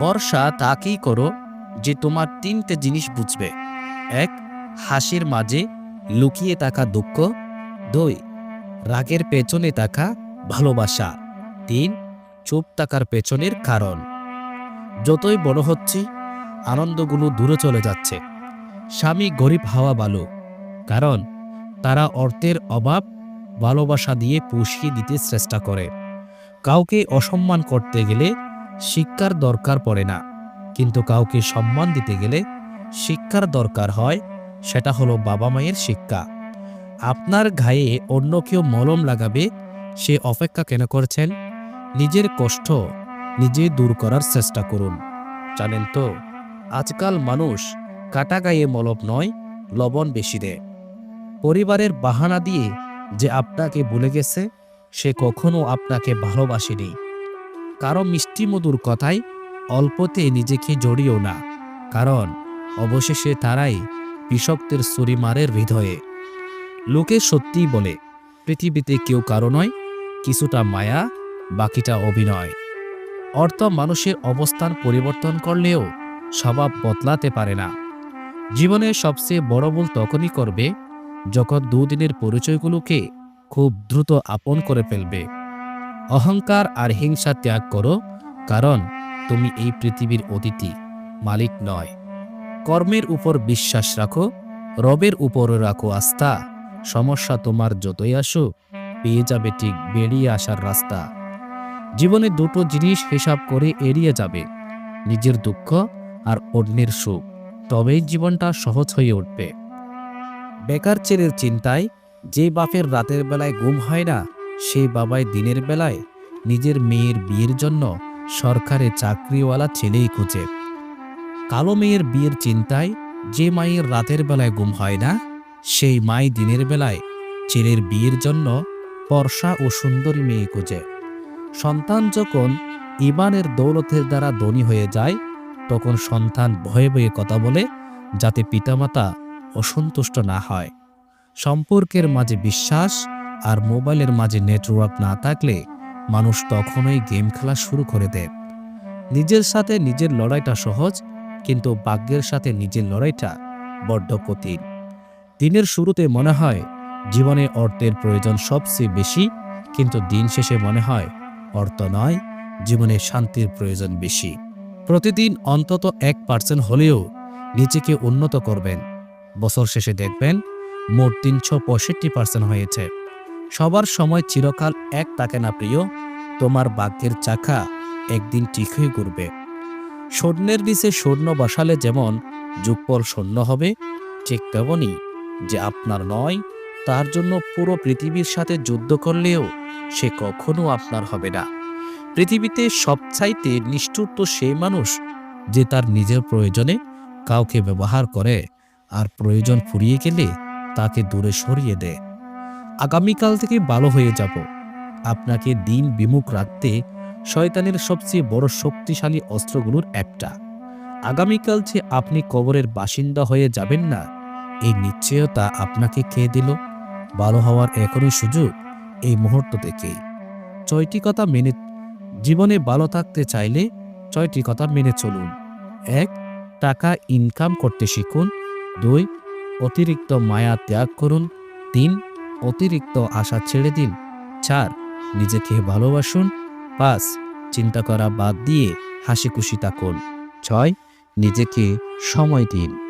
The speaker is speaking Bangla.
বর্ষা তাকেই করো যে তোমার তিনটে জিনিস বুঝবে। এক, হাসির মাঝে লুকিয়ে থাকা দুঃখ। দুই, রাগের পেছনে থাকা ভালোবাসা। তিন, চুপ থাকার পেছনের কারণ। যতই বড় হচ্ছি, আনন্দগুলো দূরে চলে যাচ্ছে। স্বামী গরিব হাওয়া ভালো কারণ তারা অর্থের অভাব ভালোবাসা দিয়ে পুষিয়ে দিতে চেষ্টা করে। কাউকে অসম্মান করতে গেলে শিক্ষার দরকার পড়ে না। কিন্তু কাউকে সম্মান দিতে গেলে শিক্ষার দরকার হয়, সেটা হলো বাবা মায়ের শিক্ষা। আপনার ঘায়ে অন্য কেউ মলম লাগাবে, সে অপেক্ষা কেন করছেন? নিজের কষ্ট নিজে দূর করার চেষ্টা করুন। জানেন তো, আজকাল মানুষ কাটা গায়ে মলম নয়, লবণ বেশি দেয়। পরিবারের বাহানা দিয়ে যে আপনাকে ভুলে গেছে, সে কখনো আপনাকে ভালোবাসেনি। কারও মিষ্টি মধুর কথায় অল্পতে নিজেকে জড়িও না, কারণ অবশেষে তারাই বিষক্তের সুরিমারের হৃদয়ে। লোকে সত্যিই বলে, পৃথিবীতে কেউ কারও নয়, কিছুটা মায়া, বাকিটা অভিনয়। অর্থ মানুষের অবস্থান পরিবর্তন করলেও স্বভাব বদলাতে পারে না। জীবনের সবচেয়ে বড় ভুল তখনই করবে, যখন দুদিনের পরিচয়গুলোকে খুব দ্রুত আপন করে ফেলবে। অহংকার আর হিংসা ত্যাগ করো, কারণ তুমি এই পৃথিবীর অতিথি, মালিক নয়। কর্মের উপর বিশ্বাস রাখো, রবের উপর রাখো আস্থা। সমস্যা তোমার যতই আসুক, পেয়ে যাবে ঠিক বেরিয়ে আসার রাস্তা। জীবনে দুটো জিনিস হিসাব করে এড়িয়ে যাবে, নিজের দুঃখ আর অন্যের সুখ। তবেই জীবনটা সহজ হয়ে উঠবে। বেকার ছেলের চিন্তায় যে বাপের রাতের বেলায় ঘুম হয় না সেই বাবাই দিনের বেলায় নিজের মেয়ের বিয়ের জন্য সরকারে চাকরিওয়ালা ছেলেই খুঁজে। কালো মেয়ের বিয়ের চিন্তায় যে মায়ের রাতের বেলায় গুম হয় না, সেই মাই দিনের বেলায় ছেলের বিয়ের জন্য বর্ষা ও সুন্দরী মেয়ে খুঁজে। সন্তান যখন ইমানের দৌলতের দ্বারা ধনী হয়ে যায়, তখন সন্তান ভয়ে ভয়ে কথা বলে যাতে পিতামাতা অসন্তুষ্ট না হয়। সম্পর্কের মাঝে বিশ্বাস আর মোবাইলের মাঝে নেটওয়ার্ক না থাকলে মানুষ তখনই গেম খেলা শুরু করে দেয়। নিজের সাথে নিজের লড়াইটা সহজ, কিন্তু ভাগ্যের সাথে নিজের লড়াইটা বড্ড কঠিন। দিনের শুরুতে মনে হয় জীবনে অর্থের প্রয়োজন সবচেয়ে বেশি, কিন্তু দিন শেষে মনে হয় অর্থ নয়, জীবনে শান্তির প্রয়োজন বেশি। প্রতিদিন অন্তত এক পার্সেন্ট হলেও নিজেকে উন্নত করবেন। বছর শেষে দেখবেন মোট তিনশো পঁয়ষট্টি পার্সেন্ট হয়েছে। সবার সময় চিরকাল এক থাকে না প্রিয়। তোমার ভাগ্যের চাকা একদিন ঠিক হয়ে ঘুরবে। স্বর্ণের নিচে স্বর্ণ বসালে যেমন যুগপল শূন্য হবে, ঠিক তেমনই যে আপনার নয়, তার জন্য পুরো পৃথিবীর সাথে যুদ্ধ করলেও সে কখনো আপনার হবে না। পৃথিবীতে সবচাইতে নিষ্ঠুর তো সেই মানুষ যে তার নিজের প্রয়োজনে কাউকে ব্যবহার করে আর প্রয়োজন ফুরিয়ে গেলে তাকে দূরে সরিয়ে দেয়। আগামীকাল থেকে ভালো হয়ে যাব। আপনাকে দিন বিমুখ রাখতে শয়তানের সবচেয়ে বড় শক্তিশালী অস্ত্রগুলোর একটা। আগামীকাল যে আপনি কবরের বাসিন্দা হয়ে যাবেন না, এই নিশ্চয়তা আপনাকে খেয়ে দিল? ভালো হওয়ার এখনই সুযোগ এই মুহূর্ত থেকেই। ছয়টি কথা মেনে, জীবনে ভালো থাকতে চাইলে ছয়টি কথা মেনে চলুন। এক, টাকা ইনকাম করতে শিখুন। দুই, অতিরিক্ত মায়া ত্যাগ করুন। তিন অতিরিক্ত আশা ছেড়ে দিন। চার, নিজেকে ভালোবাসুন। পাঁচ, চিন্তা করা বাদ দিয়ে হাসি খুশি থাকুন। ছয়, নিজেকে সময় দিন।